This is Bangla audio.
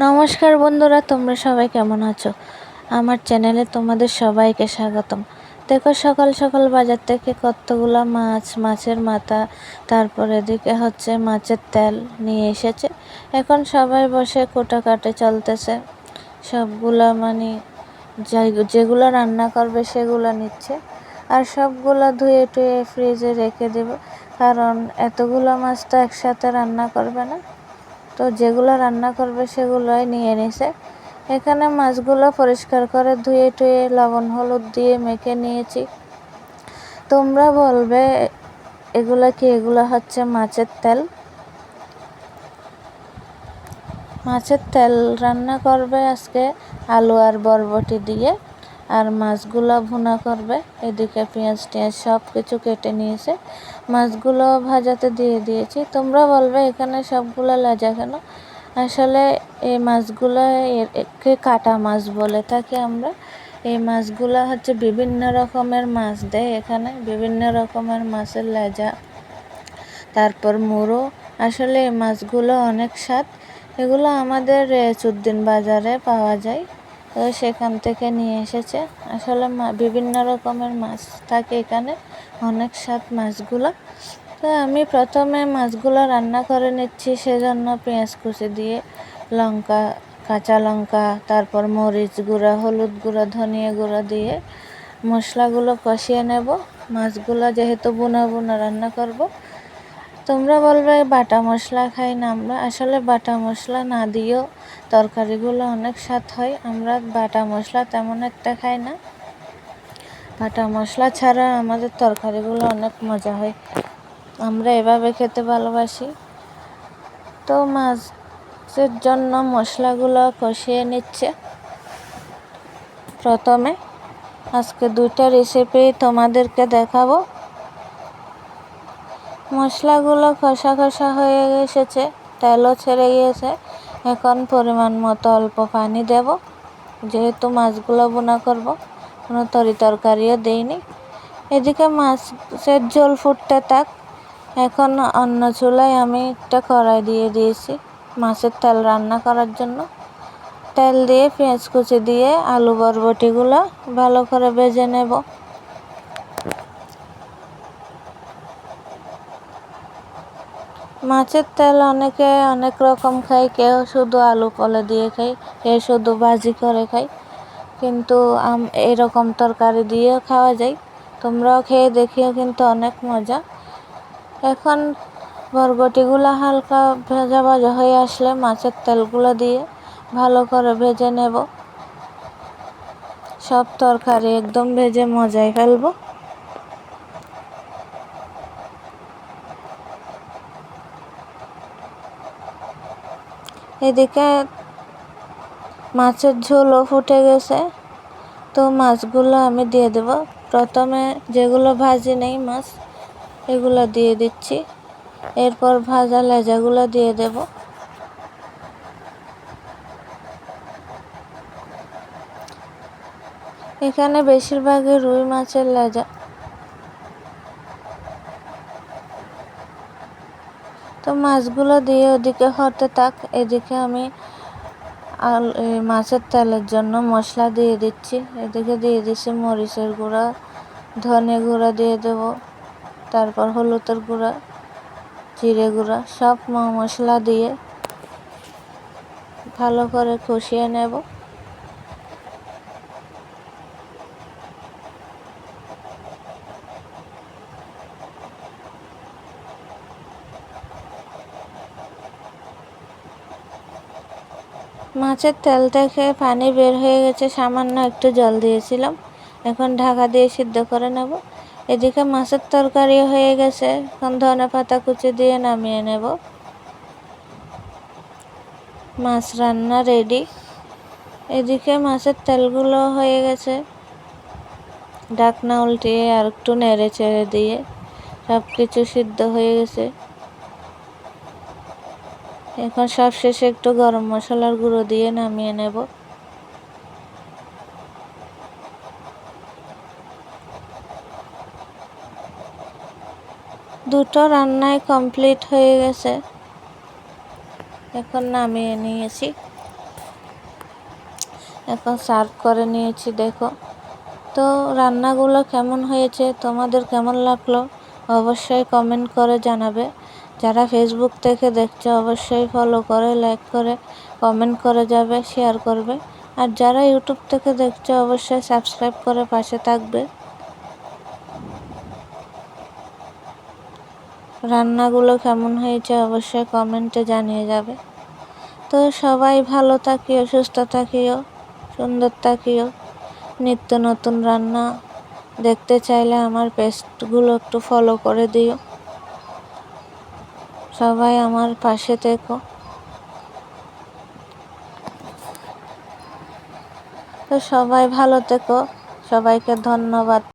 নমস্কার বন্ধুরা, তোমরা সবাই কেমন আছো? আমার চ্যানেলে তোমাদের সবাইকে স্বাগতম। দেখো, সকাল সকাল বাজার থেকে কতগুলো মাছ, মাছের মাথা, তারপর এদিকে হচ্ছে মাছের তেল নিয়ে এসেছে। এখন সবাই বসে কোটা কাটে চলতেছে। সবগুলো মানে যেগুলো রান্না করবে সেগুলো নিচ্ছে। আর সবগুলো ধুয়ে টুয়ে ফ্রিজে রেখে দেব। কারণ এতগুলো মাছ তো একসাথে রান্না করবে না। তো যেগুলো রান্না করবে সেগুলোই নিয়ে নিছে। এখানে মাছগুলো পরিষ্কার করে ধুয়ে টুয়ে লবণ হলুদ দিয়ে মেখে নিয়েছি। তোমরা বলবে, এগুলো কি? এগুলো হচ্ছে মাছের তেল? মাছের তেল রান্না করবে আজকে আলু আর বরবটি দিয়ে। আর মাছগুলো ভুনা করবে। এদিকে পেঁয়াজ টিয়াজ সব কিছু কেটে নিয়েছে। মাছগুলো ভাজাতে দিয়ে দিয়েছি। তোমরা বলবে, এখানে সবগুলো লাজা কেন? আসলে এই মাছগুলো একে কাটা মাছ বলে থাকি আমরা। এই মাছগুলো হচ্ছে বিভিন্ন রকমের মাছ দেয় এখানে। বিভিন্ন রকমের মাছের লেজা, তারপর মুড়ো। আসলে এই মাছগুলো অনেক স্বাদ। এগুলো আমাদের চুদ্দিন বাজারে পাওয়া যায়। সেখান থেকে নিয়ে এসেছে। আসলে বিভিন্ন রকমের মাছ থাকে এখানে, অনেক স্বাদ মাছগুলো। তো আমি প্রথমে মাছগুলো রান্না করে নিচ্ছি সেজন্য পেঁয়াজ কুচি দিয়ে, লঙ্কা, কাঁচা লঙ্কা, তারপর মরিচ গুঁড়া, হলুদ গুঁড়া, ধনিয়া গুঁড়া দিয়ে মশলাগুলো কষিয়ে নেব। মাছগুলো যেহেতু বুনা বুনা রান্না করব তোমরা বলবে, বাটা মশলা খাই না আমরা। আসলে বাটা মশলা না দিয়েও তরকারিগুলো অনেক স্বাদ হয়। আমরা বাটা মশলা তেমন একটা খাই না। বাটা মশলা ছাড়া আমাদের তরকারিগুলো অনেক মজা হয়। আমরা এভাবে খেতে ভালোবাসি। তো মাছের জন্য মশলাগুলো কষিয়ে নিচ্ছে। প্রথমে আজকে দুইটা রেসিপি তোমাদেরকে দেখাবো। মশলাগুলো কষা কষা হয়ে এসেছে, তেলও ছেড়ে গিয়েছে। এখন পরিমাণ মতো অল্প পানি দেব। যেহেতু মাছগুলো বোনা করব, কোনো তরি তরকারিও দেইনি। এদিকে মাছের ঝোল ফুটতে থাক। এখন অন্য চুলায় আমি একটা কড়াই দিয়ে দিয়েছি মাছের তেল রান্না করার জন্য। তেল দিয়ে পেঁয়াজ কুচি দিয়ে আলু বরবটিগুলো ভালো করে ভেজে নেব। মাছের তেল অনেকে অনেক রকম খায়, কেউ শুধু আলু পলে দিয়ে খায়, কেউ শুধু ভাজি করে খায়। কিন্তু এরকম তরকারি দিয়েও খাওয়া যায়। তোমরাও খেয়ে দেখিও কিন্তু অনেক মজা। এখন বরবটিগুলো হালকা ভেজা ভাজা হয়ে আসলে মাছের তেলগুলো দিয়ে ভালো করে ভেজে নেব। সব তরকারি একদম ভেজে মজাই ফেলব। এদিকে মাছের ঝোলও ফুটে গেছে। তো মাছগুলো আমি দিয়ে দেব। প্রথমে যেগুলো ভাজি নেই মাছ, এগুলো দিয়ে দিচ্ছি। এরপর ভাজা লেজাগুলো দিয়ে দেব। এখানে বেশিরভাগই রুই মাছের লেজা। তো মাছগুলো দিয়ে ওদিকে হতে থাক, এদিকে আমি আল মাছের তেলের জন্য মশলা দিয়ে দিচ্ছি। এদিকে দিয়ে দিচ্ছি মরিচের গুঁড়া, ধনে গুঁড়া দিয়ে দেব, তারপর হলুদের গুঁড়া, জিরে গুঁড়া, সব মশলা দিয়ে ভালো করে কষিয়ে নেব। মাছের তেল থেকে পানি বের হয়ে গেছে, সামান্য একটু জল দিয়েছিলাম। এখন ঢাকা দিয়ে সিদ্ধ করে নেব। এদিকে মাছের তরকারি হয়ে গেছে, এখন ধনে পাতা কুচি দিয়ে নামিয়ে নেব। মাছ রান্না রেডি। এদিকে মাছের তেলগুলো হয়ে গেছে। ঢাকনা উল্টিয়ে আর একটু নেড়ে চেড়ে দিয়ে সব কিছু সিদ্ধ হয়ে গেছে। এখন সব শেষে একটু গরম মশলার গুঁড়ো দিয়ে নামিয়ে নেব। দুটো রান্নায় কমপ্লিট হয়ে গেছে। এখন নামিয়ে নিয়েছি। এখন সার্ভ করে নিয়েছি, দেখো। তো রান্নাগুলো কেমন হয়েছে, তোমাদের কেমন লাগল, অবশ্যই কমেন্ট করে জানাবে। যারা ফেসবুক থেকে দেখছ, অবশ্যই ফলো করে লাইক করে কমেন্ট করে যাবে শেয়ার করবে। আর যারা ইউটিউব থেকে দেখছ, অবশ্যই সাবস্ক্রাইব করে পাশে থাকবে। রান্নাগুলো কেমন হয়েছে, অবশ্যই কমেন্টে জানিয়ে যাবে। তো সবাই ভালো থাকিও, সুস্থ থাকিও, সুন্দর থাকিও। নিত্য নতুন রান্না দেখতে চাইলে আমার পেস্টগুলো একটু ফলো করে দিও। সবাই আমার পাশে থেকো তো সবাই ভালো থেকো। সবাইকে ধন্যবাদ।